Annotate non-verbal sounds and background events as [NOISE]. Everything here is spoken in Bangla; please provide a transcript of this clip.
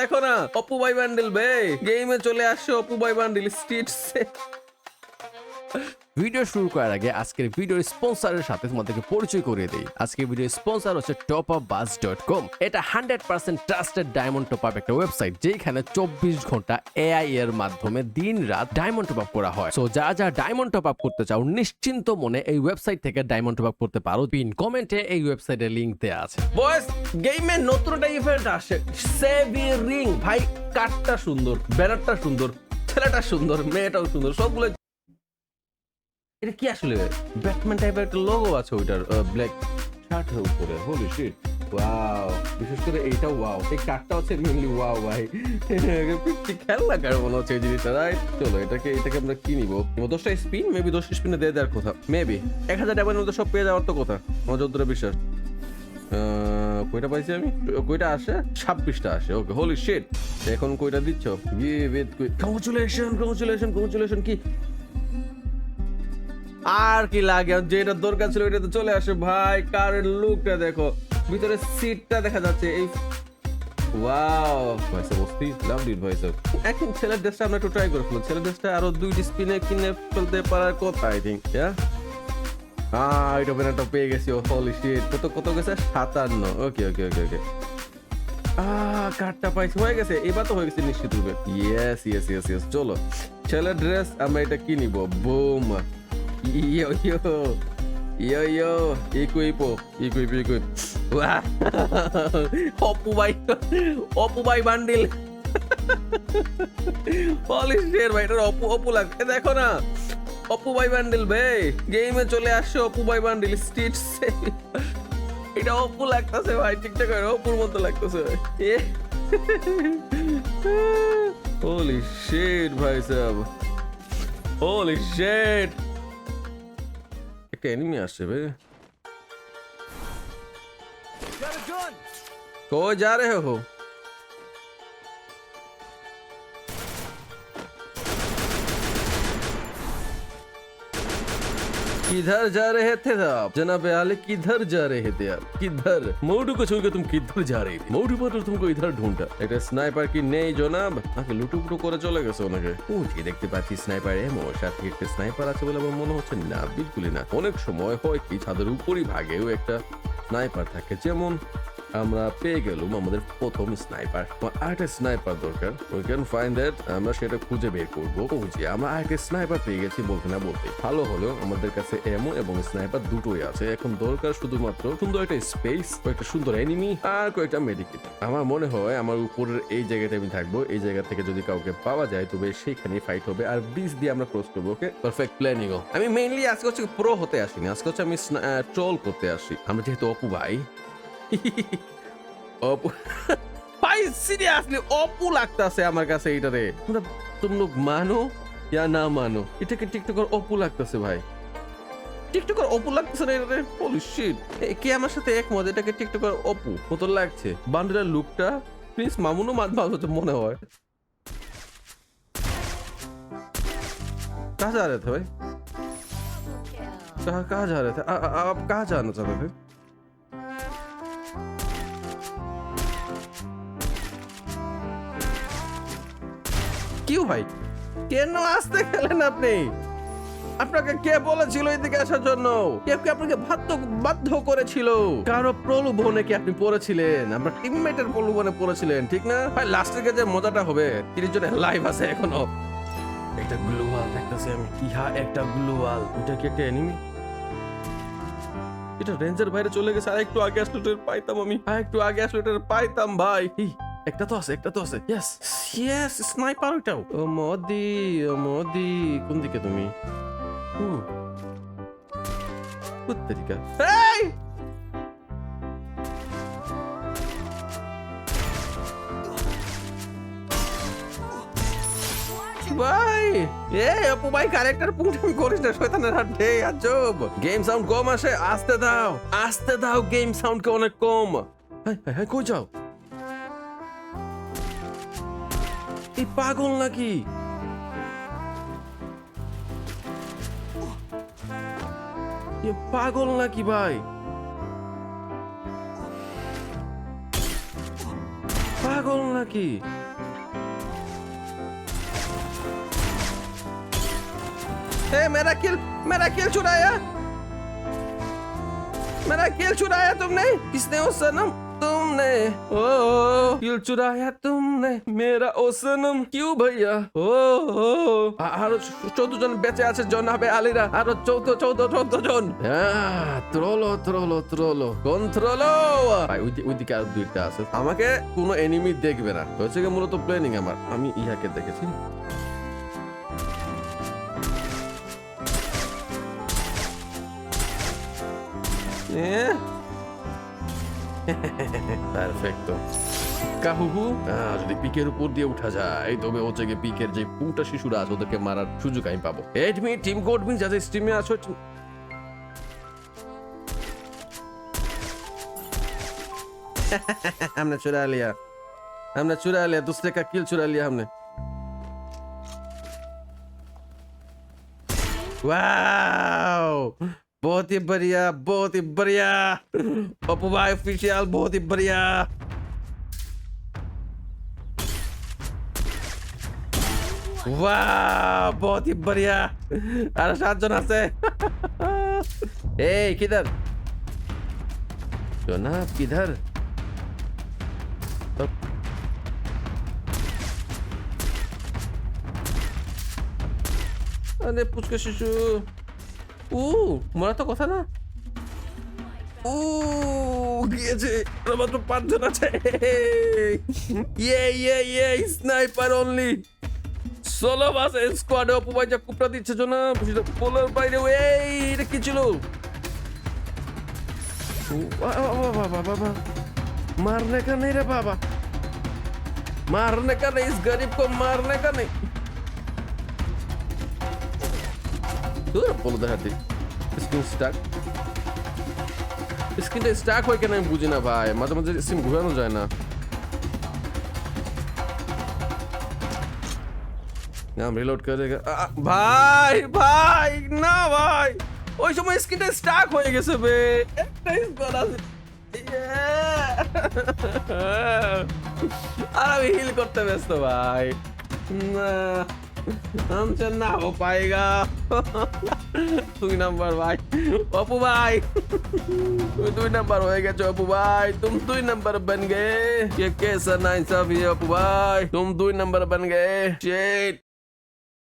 দেখো না অপু বাই বান্ডেল বে। গেমে চলে আসছে অপু বাই বান্ডিল স্ট্রিটসে ভিডিও শুরু করার আগে আজকের ভিডিওর স্পন্সরের সাথে তোমাদেরকে পরিচয় করিয়ে দিই। আজকের ভিডিওর স্পন্সর হচ্ছে top up bus dot com এটা hundred percent trusted diamond top up একটা ওয়েবসাইট যেখানে চব্বিশ ঘণ্টা এআই এর মাধ্যমে দিন রাত ডায়মন্ড টপ আপ করা হয়। সো যা যা ডায়মন্ড টপ আপ করতে চাও, নিশ্চিন্ত মনে এই ওয়েবসাইট থেকে ডায়মন্ড টপ আপ করতে পারো। পিন কমেন্টে এই ওয়েবসাইটের লিংক দেওয়া আছে। বয়স গেমে নতুন একটা ইভেন্ট আসে সেভি রিং ভাই কাঠটা সুন্দর ব্যানারটা সুন্দর, ছেলেটা সুন্দর, মেয়েটাও সুন্দর সবগুলো এটা কি আসলে ব্যাটম্যান টাইপের একটা লোগো আছে ওইটার? ব্ল্যাক শার্টের উপরে। হোলি শিট ওয়াও বিশেষ করে এইটা ওয়াও এই কাঠটা হচ্ছে মেনলি ওয়াও ভাই। খেলনা কার মনে হচ্ছে জিনিসটা রাইট চলো, এটাকে এটাকে আমরা কি নিবো? দশটা স্পিন মেবি দশটা স্পিনে দিয়ে দেওয়ার কথা। মেবি এক হাজার টাকার মধ্যে সব পেয়ে যাওয়ার তো কথা। আমার যতটা বিশ্বাস। কয়টা পাইছি আমি? কয়টা আসে? ছাব্বিশটা আসে। ওকে হোলি শিট এখন কয়টা দিচ্ছ? Give it congratulation congratulation congratulation কি? আর কি লাগে? যেটা দরকার ছিল ওইটা তো চলে আসে ভাই, কারের লুকটা দেখো। ভিতরে সিটটা দেখা যাচ্ছে, এই ওয়াও ভাইসা বসতি লাভ ইট ভাইসা এখন ছেলের ড্রেসটা আমরা একটু ট্রাই করে ফেলো ছেলের ড্রেসটা আরও দুইটি স্পিনে কিনে ফেলতে পারার কথা আই থিঙ্ক হ্যাঁ আহ এটা ব্যানারটা পেয়ে গেছি ও হলি শিট কত কত গেছে? সাতান্ন। ওকে ওকে ওকে ওকে কার্ডটা পাইছি, হয়ে গেছে। এবার তো হয়ে গেছে নিশ্চিত রূপে। ইয়েস ইয়েস ইয়েস ইয়েস চলো, ছেলের ড্রেস আমরা এটা কি নিব boom yo yo yo yo ইকুইপো equip equip Apu ভাই অপু ভাই বান্ডিল পলিশ ডের ভাই এটার অপু অপু লাগছে দেখো না অপু ভাই বান্ডিল বে গেমে চলে আসছে অপু ভাই বান্ডিল স্ট্রিট এটা অপু লাগতেছে ভাই ঠিকঠাক অপুর মতো লাগতেছে এ হোলি শিট ভাই সাহেব হোলি শিট একটা এনিমি আসছে বে কো যা রে হো किधर जा रहे थे आप जनाब आले किधर जा रहे थे आप किधर मोटू को छोड़ के तुम किधर जा रहे थे मोटू पर तुमको इधर ढूंढा একটা স্নাইপার কি নেই জনাব নাকি লুটুপুটু করে চলে গেছে ওনাকে ও যে দেখতে পাচ্ছি স্নাইপার এমো সাথে একটা স্নাইপার আছে বলে আমার মনে হচ্ছে না বিলকুলই না অনেক সময় হয় কি ছাদের উপরই ভাগেও একটা স্নাইপার থাকে যেমন আমরা পেয়ে গেলাম আমাদের প্রথম স্নাইপার আরেকটা স্নাইপার দরকার। উই ক্যান ফাইন্ড দ্যাট আমরা সেটা খুঁজে বের করব। বুঝি, আমরা আরেকটা স্নাইপার পেয়ে গেছি বলতে না বলতে ভালো হলো, আমাদের কাছে এমো এবং স্নাইপার দুটোই আছে। এখন দরকার শুধুমাত্র সুন্দর একটা স্পেস কয়েকটা সুন্দর এনিমি আর কয়েকটা মেডিকেট আমার মনে হয় আমার উপরের এই জায়গাতে আমি থাকব। এই জায়গা থেকে যদি কাউকে পাওয়া যায়, তবে সেখানে ফাইট হবে। আর ব্রিজ দিয়ে আমরা ক্রস করব ওকে পারফেক্ট প্ল্যানিং আমি মেইনলি আজকে হচ্ছে প্রো হতে আসিনি। আজকে হচ্ছে আমি ট্রল করতে আসি। আমরা যেহেতু অপু ভাই অপু ভাই সিরিয়াসলি অপু লাগতাছে আমার কাছে এইটারে তোমরা তুম লোক মানো ইয়া না মানো এটাকে টিকটকার অপু লাগতাছে ভাই টিকটকার অপু লাগতেছে না এটারে হোলি শিট কে আমার সাথে একমত এটাকে টিকটকার অপু মতো লাগছে বান্ডেলের লুকটা প্লিজ মামুনও মাঝ মাঝে হচ্ছে মনে হয় कहाँ जा रहे थे भाई कहाँ कहाँ जा रहे थे आ- आ- आप कहाँ जाना चाहते थे কিউ ভাই? কেন আসতে গেলেন আপনি? আপনাকে কে বলেছিল এদিকে আসার জন্য? কে কে আপনাকে বাধ্য বাধ্য করেছিল? কারও প্রলোভনে কি আপনি পড়েছিলেন? আপনার টিমমেটের প্রলোভনে পড়েছিলেন ঠিক না? ভাই লাস্টের যে মজাটা হবে তিরিশ জনের লাইভ আছে এখনও। একটা গ্লোয়াল দেখতেছি আমি। কি ইহা একটা গ্লোয়াল এটা কি একটা এনিমি এটা রেঞ্জের বাইরে চলে গেছে। আর একটু আগে আসলে পাইতাম আমি। আর একটু আগে আসলে পাইতাম ভাই। একটা তো আছে, একটা তো আছে। ইয়েস ইয়েস স্নাইপার ওটাও ও মোদি ও মোদি। কোন দিকে তুমি? হুম কুত্তেরিকা এই! ভাই! এ অপু ভাই ক্যারেক্টার পুংটামি করিস না, শয়তানের হাত। আজব। গেম সাউন্ড কম আসে, আসতে দাও। আসতে দাও গেম সাউন্ড কে অনেক কম। হাই হাই, কই যাও? এই পাগল নাকি এ পাগল নাকি ভাই পাগল নাকি ए मेरा किल मेरा किल चुराया मेरा किल चुराया तुमने किसने ओ सनम तुमने ओ किल चुराया तुमने मेरा ও সনম কিউ ভাইয়া ও ও আ- আরো চৌদ্দ জন বেঁচে আছে জনাবে আলীরা আরো চৌদ্দ চৌদ্দ চৌদ্দ জন ত্রলো ত্রলো ত্রলো কন্ট্রোলো ভাই ওই দি- ওইদিকে আর দুইটা আছে আমাকে কোনো এনিমি দেখবে না হয়েছে কি মূলত প্ল্যানিং আমার আমি ইহাকে দেখেছি Eh? পারফেক্টো কাহুহু আহ, যদি পিকের উপর দিয়ে উঠা যায় তবে হচ্ছে গিয়ে পিকের যে পুংটা শিশুরা আছে ওদেরকে মারার সুযোগ আমি পাবো এডমি টিম কোড মি যাদের স্ট্রিমে আছো টি- हमने चुरा लिया हमने चुरा लिया दूसरे का किल चुरा लिया हमने वाओ बहुत ही बढ़िया, बहुत ही बढ़िया। पप्पू भाई ऑफिशियल बहुत ही बढ़िया। वाह, बहुत ही बढ़िया। अरे सात जोना से [LAUGHS] ए, किधर? जोना किधर? तो- अरे पुष्कर शिशु। Uuu, মনে তো কথা না। Uuu, গিয়েছে। আমরা মাত্র পাঁচজন আছে। ইয়ে ইয়ে ইয়ে স্নাইপার অনলি ষোলো বাস স্কোয়াডে অপবাই যা কুপড়া দিচ্ছে জন্য সেটা পোলার বাইরে। এই এটা কি ছিল? মারনে কা নেই রে বাবা। মারনে কা নেই ইস গরিব কো মারনে কা নেই দূর বলে দেখাতে স্ক্রিন স্টাক স্ক্রিনটা স্টাক হয় কেন আমি বুঝি না ভাই মাঝে মাঝে সিম ঘুরানো যায় না নাম রিলোড করে ভাই ভাই না ভাই ওই সময় স্ক্রিনটা স্টাক হয়ে গেছে বে আর আমি হিল করতে ব্যস্ত ভাই না हमसे ना हो पाएगा। तू नंबर भाई। पप्पू भाई। तू तू नंबर होएगा जो पप्पू भाई। तुम तू ही नंबर बन गए। के के सर नाइन सब ये पप्पू भाई। तुम तू ही नंबर बन गए। शेट